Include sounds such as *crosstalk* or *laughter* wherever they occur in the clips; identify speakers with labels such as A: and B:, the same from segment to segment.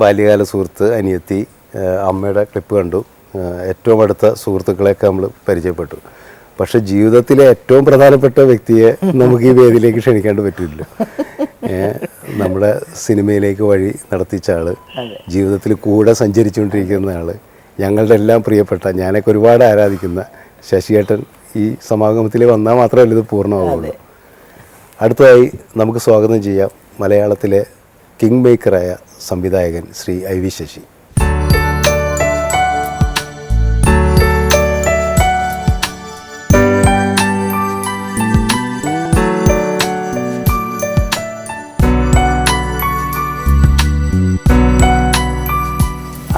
A: ബാല്യകാല സുഹൃത്ത് അനിയത്തി അമ്മയുടെ ക്ലിപ്പ് കണ്ടു. ഏറ്റവും അടുത്ത സുഹൃത്തുക്കളെയൊക്കെ നമ്മൾ പരിചയപ്പെട്ടു. പക്ഷെ ജീവിതത്തിലെ ഏറ്റവും പ്രധാനപ്പെട്ട വ്യക്തിയെ നമുക്ക് ഈ വേദിയിലേക്ക് ക്ഷണിക്കാണ്ട് പറ്റില്ല നമ്മുടെ സിനിമയിലേക്ക് വഴി നടത്തിച്ച ആൾ ജീവിതത്തിൽ കൂടെ സഞ്ചരിച്ചുകൊണ്ടിരിക്കുന്ന ആൾ ഞങ്ങളുടെ എല്ലാം പ്രിയപ്പെട്ട ഞാനൊക്കെ ഒരുപാട് ആരാധിക്കുന്ന ശശിയേട്ടൻ ഈ സമാഗമത്തിൽ വന്നാൽ മാത്രമല്ല ഇത് പൂർണമാവുള്ളൂ. അടുത്തതായി നമുക്ക് സ്വാഗതം ചെയ്യാം മലയാളത്തിലെ കിങ് മേക്കറായ സംവിധായകൻ ശ്രീ ഐ വി ശശി.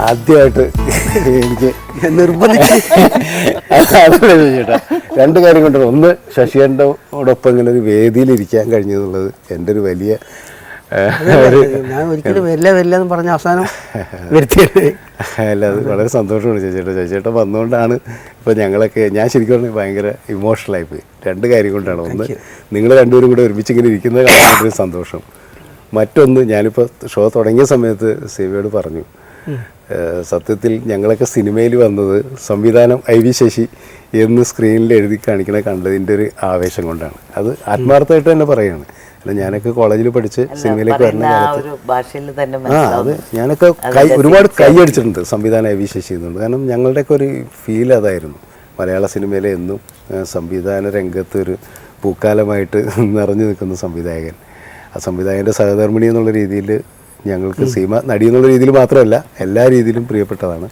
A: ആദ്യമായിട്ട് എനിക്ക്
B: നിർബന്ധിച്ച്.
A: അതല്ല ചേട്ടാ രണ്ട് കാര്യം കൊണ്ടാണ്. ഒന്ന് ശശിയേട്ടനോടൊപ്പം ഇങ്ങനെ ഒരു വേദിയിൽ ഇരിക്കാൻ കഴിഞ്ഞെന്നുള്ളത് എന്റെ ഒരു വലിയ
B: ഞാൻ ഒരിക്കലും വരില്ല വരില്ല എന്ന് പറഞ്ഞ അവസാനം വരുത്തിയത്.
A: അല്ല അത് വളരെ സന്തോഷമാണ് ചേച്ചിയുടെ ചേച്ചേട്ടൻ വന്നുകൊണ്ടാണ് ഇപ്പോൾ ഞങ്ങളൊക്കെ ഞാൻ ശരിക്കും പറഞ്ഞാൽ ഭയങ്കര ഇമോഷണലായി പോയി. രണ്ട് കാര്യം കൊണ്ടാണ്. ഒന്ന് നിങ്ങൾ രണ്ടുപേരും കൂടെ ഒരുമിച്ച് ഇങ്ങനെ ഇരിക്കുന്നത് കാണാൻ സന്തോഷം. മറ്റൊന്ന് ഞാനിപ്പോൾ ഷോ തുടങ്ങിയ സമയത്ത് സേവയോട് പറഞ്ഞു സത്യത്തിൽ ഞങ്ങളൊക്കെ സിനിമയിൽ വന്നത് സംവിധാനം ഐ വി ശശി എന്ന് സ്ക്രീനിൽ എഴുതി കാണിക്കണ കണ്ടതിന്റെ ഒരു ആവേശം കൊണ്ടാണ്. അത് ആത്മാർത്ഥമായിട്ട് തന്നെ പറയുകയാണ് അല്ല ഞാനൊക്കെ കോളേജിൽ പഠിച്ച് സിനിമയിലേക്ക് വരുന്ന കാലത്ത് ആ അത് ഞാനൊക്കെ കൈ ഒരുപാട് കൈയടിച്ചിട്ടുണ്ട് സംവിധാനം ഐ വി ശശി എന്നുണ്ട് കാരണം ഞങ്ങളുടെയൊക്കെ ഒരു ഫീൽ അതായിരുന്നു. മലയാള സിനിമയിലെ എന്നും സംവിധാന രംഗത്ത് ഒരു പൂക്കാലമായിട്ട് നിറഞ്ഞു നിൽക്കുന്ന സംവിധായകൻ. ആ സംവിധായകന്റെ സഹധർമ്മിണി എന്നുള്ള രീതിയിൽ ഞങ്ങൾക്ക് സീമ നടി എന്നുള്ള രീതിയിൽ മാത്രമല്ല എല്ലാ രീതിയിലും പ്രിയപ്പെട്ടതാണ്.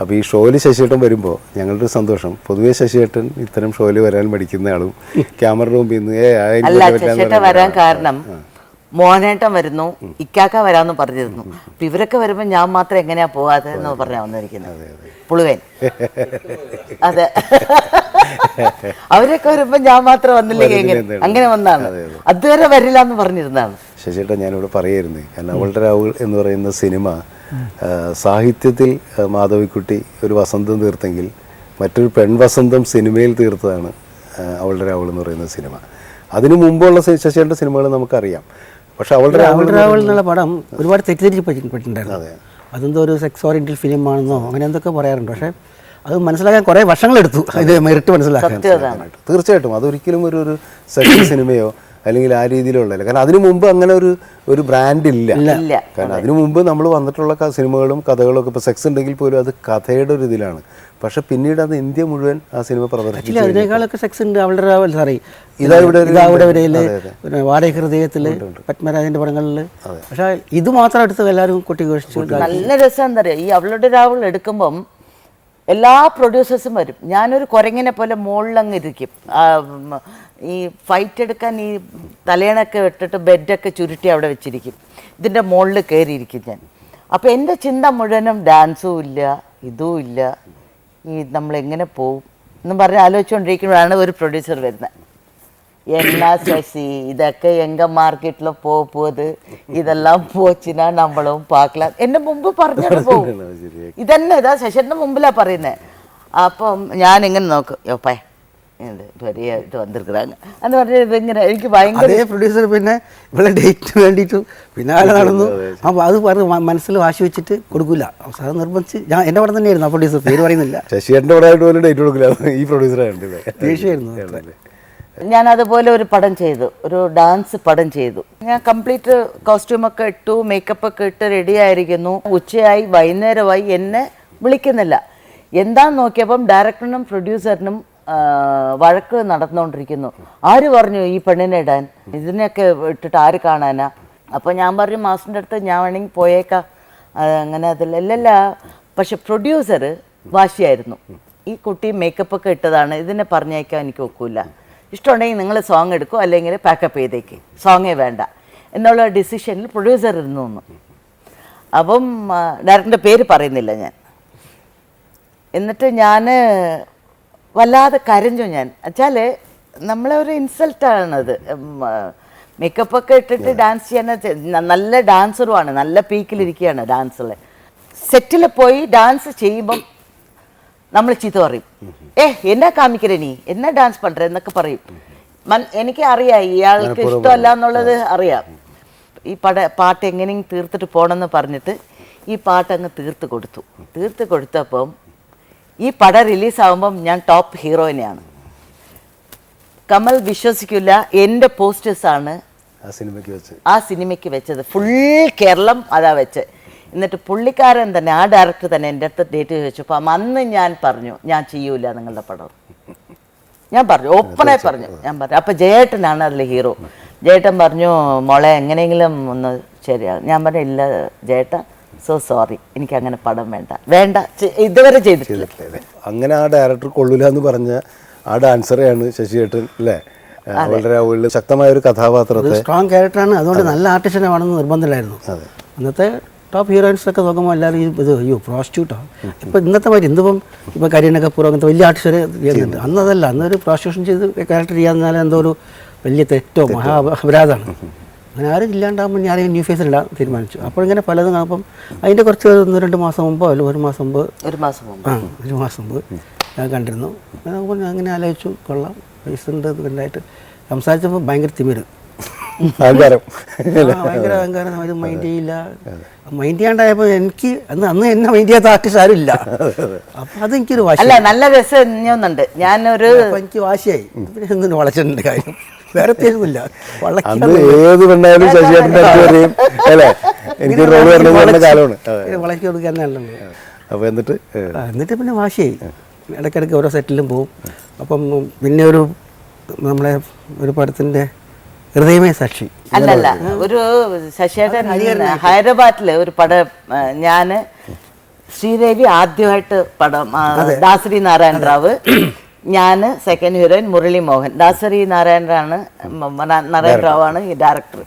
A: അപ്പോൾ ഈ ഷോയിൽ ശശിയേട്ടൻ വരുമ്പോൾ ഞങ്ങളുടെ ഒരു സന്തോഷം. പൊതുവേ ശശിയേട്ടൻ ഇത്തരം ഷോയിൽ വരാൻ പഠിക്കുന്ന ആളും ക്യാമറ മുമ്പിൽ നിന്ന്
C: വരാൻ കാരണം മോഹനേട്ടൻ വരുന്നു ഇക്കാക്ക വരാന്ന് പറഞ്ഞിരുന്നു. അപ്പൊ ഇവരൊക്കെ വരുമ്പോ ഞാൻ മാത്രം എങ്ങനെയാ പോവാതെ എന്ന് പറഞ്ഞാ വന്നിരിക്കുന്നത് പുളുവൻ. *laughs* അതെ. അവരൊക്കെ വരുമ്പോ ഞാൻ മാത്രം വന്നില്ലെങ്കിൽ എങ്ങനെ അങ്ങനെ വന്നാണ്. അതുവരെ വരില്ല എന്ന് പറഞ്ഞിരുന്നതാണ്.
A: ശശിയേട്ടൻ ഞാനിവിടെ പറയായിരുന്നേ കാരണം അവളുടെ രാഹുൽ എന്ന് പറയുന്ന സിനിമ സാഹിത്യത്തിൽ മാധവിക്കുട്ടി ഒരു വസന്തം തീർത്തെങ്കിൽ മറ്റൊരു പെൺവസന്തം സിനിമയിൽ തീർത്തതാണ് അവളുടെ രാഹുൽ എന്ന് പറയുന്ന സിനിമ. അതിനു മുമ്പുള്ള ശശിയുടെ ശശിയേട്ടന്റെ സിനിമകൾ നമുക്കറിയാം. പക്ഷെ അവളുടെ
B: രാഹുൽ രാഹുൽ എന്നുള്ള പടം ഒരുപാട് തെറ്റിദ്ധരിച്ചിട്ടുണ്ടായിരുന്നു അതെന്തോ ഒരു സെക്സ് ഓറിയന്റൽ ഫിലിം ആണെന്നോ അങ്ങനെ എന്തൊക്കെ പറയാറുണ്ട്. പക്ഷേ അത് മനസ്സിലാക്കാൻ കുറേ വർഷങ്ങളെടുത്തു. ഇത് മെറിറ്റ് മനസ്സിലാക്കാൻ.
A: തീർച്ചയായിട്ടും. അതൊരിക്കലും ഒരു ഒരു സെക്സ് സിനിമയോ അല്ലെങ്കിൽ ആ രീതിയിലുള്ളതല്ല കാരണം അതിനു മുമ്പ് അങ്ങനെ ഒരു ഒരു ബ്രാൻഡ് ഇല്ല.
C: ഇല്ല.
A: കാരണം അതിനു മുമ്പ് നമ്മൾ വന്നിട്ടുള്ള സിനിമകളും കഥകളും ഒക്കെ ഇപ്പോൾ സെക്സ് ഉണ്ടെങ്കിൽ പോലും അത് കഥയുടെ ഒരു ഇതിലാണ്. പക്ഷെ പിന്നീട് അത് ഇന്ത്യ മുഴുവൻ ആ സിനിമ പ്രദർശിപ്പിച്ചു
B: അതിനേക്കാളൊക്കെ സെക്സ് ഉണ്ട്. അവളുടെ രാവൽ സാറി
A: ഇതാ ഇവിടെ
B: ഇതാ ഇവിടെ
A: വരയിൽ.
B: പിന്നെ വാടക ഹൃദയത്തിൽ പത്മരാജന്റെ പടങ്ങളിൽ പക്ഷേ ഇത് മാത്രം എടുത്ത് എല്ലാവരും കൊട്ടിഘോഷിച്ചു.
C: നല്ല രസം എന്താ പറയുക ഈ അവളുടെ രാവിലെ എടുക്കുമ്പം എല്ലാ പ്രൊഡ്യൂസേഴ്സും വരും. ഞാനൊരു കുരങ്ങിനെ പോലെ മുകളിലങ്ങ് ഇരിക്കും. ഈ ഫൈറ്റ് എടുക്കാൻ ഈ തലേണൊക്കെ ഇട്ടിട്ട് ബെഡൊക്കെ ചുരുട്ടി അവിടെ വെച്ചിരിക്കും. ഇതിന്റെ മുകളിൽ കയറിയിരിക്കും ഞാൻ. അപ്പോൾ എന്റെ ചിന്ത മുഴുവനും ഡാൻസും ഇല്ല ഇതും ഇല്ല. ഈ നമ്മളെങ്ങനെ പോവും? എന്നും പറഞ്ഞ് ആലോചിച്ചുകൊണ്ടിരിക്കുമ്പോഴാണ് ഒരു പ്രൊഡ്യൂസർ വരുന്നത്. என்ன சசி இதக்க எங்க மார்க்கெட்ல போக போகுது ഇതെല്ലാം പോച്ചിനാ നമ്മളും பார்க்கலாம் എന്റെ മുമ്പ് പറഞ്ഞിട്ട് പോകും *laughs* ഇതന്നെ ഇതാ ശശിന്റെ മുമ്പിലാ പറയുന്നത് അപ്പം ഞാൻ ഇങ്ങനെ നോക്കും ഓപ്പേ ഇത്
B: അതേ പ്രൊഡ്യൂസർ പിന്നെ ഡേറ്റ് പിന്നാലെ നടന്നു. അപ്പോൾ അത്. പറഞ്ഞ് മനസ്സിൽ വാശി വെച്ചിട്ട് കൊടുക്കില്ല അവസാനം നിർബന്ധിച്ച് ഞാൻ എന്റെ പടം തന്നെയായിരുന്നു ആ പ്രൊഡ്യൂസർ പേര് പറയുന്നില്ല.
A: ശശി എന്റെ പോലും ഡേറ്റ് കൊടുക്കില്ല. ഈ പ്രൊഡ്യൂസറായിട്ട്
B: ആയിരുന്നു
C: ഞാൻ അതുപോലെ ഒരു പടം ചെയ്തു ഒരു ഡാൻസ് പടം ചെയ്തു. ഞാൻ കംപ്ലീറ്റ് കോസ്റ്റ്യൂമൊക്കെ ഇട്ടു മേക്കപ്പ് ഒക്കെ ഇട്ട് റെഡി ആയിരിക്കുന്നു. ഉച്ചയായി വൈകുന്നേരമായി എന്നെ വിളിക്കുന്നില്ല. എന്താന്ന് നോക്കിയപ്പം ഡയറക്ടറിനും പ്രൊഡ്യൂസറിനും വഴക്ക് നടന്നുകൊണ്ടിരിക്കുന്നു. ആര് പറഞ്ഞു ഈ പെണ്ണിനെ ഇടാൻ? ഇതിനെയൊക്കെ ഇട്ടിട്ട് ആര് കാണാനാ? അപ്പോൾ ഞാൻ പറഞ്ഞു മാസ്റ്ററിന്റെ അടുത്ത് ഞാൻ വേണമെങ്കിൽ പോയേക്കാം. അങ്ങനെ അതിൽ അല്ലല്ല പക്ഷെ പ്രൊഡ്യൂസർ വാശിയായിരുന്നു. ഈ കുട്ടി മേക്കപ്പ് ഒക്കെ ഇട്ടതാണ് ഇതിനെ പറഞ്ഞേക്കാൻ എനിക്ക് ഒക്കില്ല. ഇഷ്ടമുണ്ടെങ്കിൽ നിങ്ങൾ സോങ് എടുക്കും അല്ലെങ്കിൽ പാക്കപ്പ് ചെയ്തേക്ക്. സോങ്ങേ വേണ്ട. എന്നുള്ള ഡിസിഷനിൽ പ്രൊഡ്യൂസർ ഇരുന്നു അപ്പം ഡയറക്ടറിന്റെ പേര് പറയുന്നില്ല ഞാൻ. എന്നിട്ട് ഞാൻ വല്ലാതെ കരഞ്ഞു ഞാൻ. വെച്ചാൽ നമ്മളെ ഒരു ഇൻസൾട്ടാണത് മേക്കപ്പ് ഒക്കെ ഇട്ടിട്ട് ഡാൻസ് ചെയ്യാൻ നല്ല ഡാൻസറുമാണ് നല്ല പീക്കിലിരിക്കുകയാണ് ഡാൻസിൽ സെറ്റിൽ പോയി ഡാൻസ് ചെയ്യുമ്പം നമ്മൾ ചീത്ത പറയും. ഏ എന്നാ കാമിക്കര നീ? എന്നാ ഡാൻസ് പണ്ടേ എന്നൊക്കെ പറയും. എനിക്ക് അറിയാം ഇയാൾക്ക് ഇഷ്ടമല്ല എന്നുള്ളത് അറിയാം. ഈ പട പാട്ട് എങ്ങനെയും തീർത്തിട്ട് പോകണമെന്ന് പറഞ്ഞിട്ട് ഈ പാട്ട് അങ്ങ് തീർത്ത് കൊടുത്തു. തീർത്ത് കൊടുത്തപ്പം ഈ പടം റിലീസാവുമ്പം ഞാൻ ടോപ്പ് ഹീറോയിനെയാണ് കമൽ വിശ്വസിക്കില്ല എന്റെ പോസ്റ്റേഴ്സാണ്
A: ആ സിനിമയ്ക്ക് വെച്ച്.
C: ആ സിനിമയ്ക്ക് വെച്ചത്. ഫുൾ കേരളം അതാ വെച്ച് എന്നിട്ട് പുള്ളിക്കാരൻ തന്നെ ആ ഡയറക്ടർ തന്നെ എന്റെ അടുത്ത് ഡേറ്റ് ചോദിച്ചപ്പോൾ അന്ന് ഞാൻ പറഞ്ഞു ഞാൻ ചെയ്യൂല നിങ്ങളുടെ പടം. ഞാൻ പറഞ്ഞു ഓപ്പണായി പറഞ്ഞു. ഞാൻ പറഞ്ഞു അപ്പം ജയേട്ടനാണ് അതിൽ ഹീറോ ജയേട്ടൻ പറഞ്ഞു മോളെ എങ്ങനെയെങ്കിലും ഒന്ന് ശരിയാകും ഞാൻ പറഞ്ഞു ഇല്ല ജയേട്ടൻ സോ സോറി എനിക്ക് അങ്ങനെ പടം വേണ്ട. വേണ്ട ഇതുവരെ ചെയ്തിട്ടില്ല.
A: അങ്ങനെ ആ ഡയറക്ടർ കൊള്ളൂല എന്ന് പറഞ്ഞ ആ ഡാൻസറെയാണ് ശശിയേട്ടൻ അല്ലേ? വളരെ ശക്തമായ ഒരു കഥാപാത്രത്തെ
B: സ്ട്രോങ് ക്യാരക്ടറാണ് അതുകൊണ്ട് നല്ല ആർട്ടിസ്റ്റിനെ വേണമെന്ന് നിർബന്ധമില്ലായിരുന്നു. അന്നത്തെ ടോപ്പ് ഹീറോയിൻസ് ഒക്കെ നോക്കുമ്പോൾ എല്ലാവരും ഈ ഇത് അയ്യോ പ്രോസ്റ്റിറ്റ്യൂട്ടോ ഇപ്പം ഇന്നത്തെ മാതിരി ഇന്നിപ്പം ഇപ്പോൾ കരീന കപൂർ അങ്ങനത്തെ വലിയ ആർട്ടിസ്റ്റ് ചെയ്യുന്നുണ്ട്. അന്നതല്ല അന്നൊരു പ്രോസ്റ്റിറ്റ്യൂഷൻ ചെയ്ത് ക്യാരക്ടർ ചെയ്യാന്നാൽ എന്തോ ഒരു വലിയ തെറ്റോ മഹാ അപരാധമാണ്. അങ്ങനെ ആരും ഇല്ലാണ്ടാകുമ്പോൾ ഞാൻ ന്യൂ ഫേസ് ഇടാൻ തീരുമാനിച്ചു. അപ്പോൾ ഇങ്ങനെ പലതും കാണുമ്പം അതിന്റെ കുറച്ച് ഒന്ന് രണ്ട് മാസം മുമ്പോ അല്ല ഒരു മാസം മുമ്പ്
C: ഒരു മാസം മുമ്പ്.
B: ആ ഒരു മാസം മുമ്പ് ഞാൻ കണ്ടിരുന്നു. അങ്ങനെ അങ്ങനെ ആലോചിച്ചു കൊള്ളാം പൈസ ഉണ്ട് ഇതുണ്ടായിട്ട് സംസാരിച്ചപ്പോൾ ഭയങ്കര തിമിര്.
A: അഹങ്കാരം.
B: ആ, ഭയങ്കര അഹങ്കാരം. അവർ മൈൻഡ് ചെയ്യില്ല. മൈൻഡ് ചെയ്യാണ്ടായപ്പോൾ എനിക്ക് അന്ന് അന്ന് എന്നെ മൈൻഡ് ചെയ്യാത്ത ആർട്ടിസ്റ്റ് ആരും ഇല്ല അത് അതെനിക്കൊരു വാശി.
C: അല്ല നല്ല രസം ഇനിയൊന്നുണ്ട് ഞാനൊരു
B: അപ്പം എനിക്ക് വാശിയായി. പിന്നെ എന്തിനു വളച്ചിട്ടുണ്ട് കാര്യം? വേറെ തരുന്നില്ല.
A: അന്ന് ഏത് പെണ്ണായാലും ശശിയേട്ടന്റെ അടുത്ത് വരെയും അല്ലേ? എനിക്ക് പറഞ്ഞ കാലമാണ്.
B: വളക്കി കൊടുക്കാൻ നല്ലത്
A: അപ്പോൾ എന്നിട്ട്?
B: എന്നിട്ട് പിന്നെ വാശിയായി. ഇടയ്ക്കിടയ്ക്ക് ഓരോ സെറ്റിലും പോവും. അപ്പം പിന്നെ ഒരു നമ്മളെ ഒരു പടത്തിന്റെ ഹൃദയമേ സാക്ഷി.
C: അല്ലല്ല ഒരു ശശിയേട്ടൻ ഹൈദരാബാദിൽ ഒരു പടം ഞാൻ ശ്രീദേവി ആദ്യമായിട്ട് പടം ദാസരി നാരായണ റാവ് ഞാൻ സെക്കൻഡ് ഹീറോയിൻ മുരളി മോഹൻ. ദാസരി നാരായണ റാണ് നാരായണ ആണ് ഈ ഡയറക്ടർ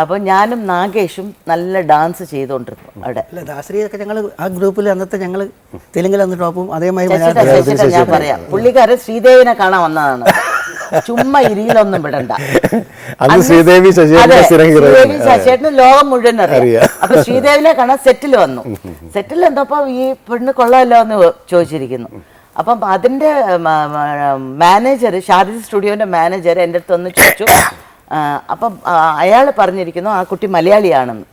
C: അപ്പോൾ ഞാനും നാഗേഷും നല്ല ഡാൻസ് ചെയ്തുകൊണ്ടിരുന്നു അവിടെ.
B: അല്ല ദാസരിയൊക്കെ ഞങ്ങൾ ആ ഗ്രൂപ്പിൽ അന്നത്തെ ഞങ്ങൾ തെലുങ്കിൽ അന്ന് ടോപ്പും അതേമാതിരി
C: ഞാൻ പറയാം. പുള്ളിക്കാരൻ ശ്രീദേവിനെ കാണാൻ വന്നതാണ്. ചുമ്മാ ഇരിയിലൊന്നും വിടണ്ട
A: അന്ന് ശ്രീദേവി ശശിയേട്ടൻ്റെ
C: അതെ,
A: സ്ഥിരം ഹീറോയിൻ
C: ശ്രീദേവി ശശിയേട്ടന് ലോകം മുഴുവൻ അറിയാം
A: അറിയാം.
C: അപ്പൊ ശ്രീദേവിനെ കാണാൻ സെറ്റിൽ വന്നു സെറ്റിൽ എന്തപ്പോ ഈ പെണ്ണ് കൊള്ളാമല്ലോ എന്ന് ചോദിച്ചിരിക്കുന്നു അപ്പം അതിന്റെ മാനേജർ ഷാദിദ് സ്റ്റുഡിയോന്റെ മാനേജർ എൻ്റെ അടുത്ത് ഒന്ന് ചോദിച്ചു ആ, അപ്പം അയാൾ പറഞ്ഞിരിക്കുന്നു ആ കുട്ടി മലയാളിയാണെന്ന്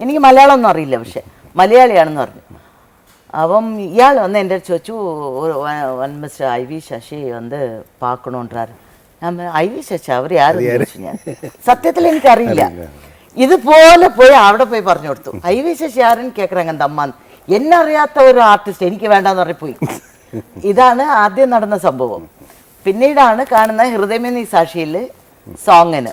C: എനിക്ക് മലയാളം ഒന്നും അറിയില്ല പക്ഷെ മലയാളിയാണെന്ന് പറഞ്ഞു അപ്പം ഇയാൾ വന്ന് എൻ്റെ അടുത്ത് ചോദിച്ചു one mister I V Sasi வந்து பார்க்கணுன்றாரு ഐ വി ശശി അവർ ആരും ഞാൻ സത്യത്തിൽ എനിക്കറിയില്ല. ഇതുപോലെ പോയി അവിടെ പോയി പറഞ്ഞു കൊടുത്തു. ഐ വി ശശി ആരും കേക്കറങ്ങൻ തമ്മാൻ എന്നറിയാത്ത ഒരു ആർട്ടിസ്റ്റ് എനിക്ക് വേണ്ടെന്ന് പറയപ്പോയി ഇതാണ് ആദ്യം നടന്ന സംഭവം. പിന്നീടാണ് കാണുന്ന ഹൃദയമേ നീ സാക്ഷിയിൽ സോങ്ങിന്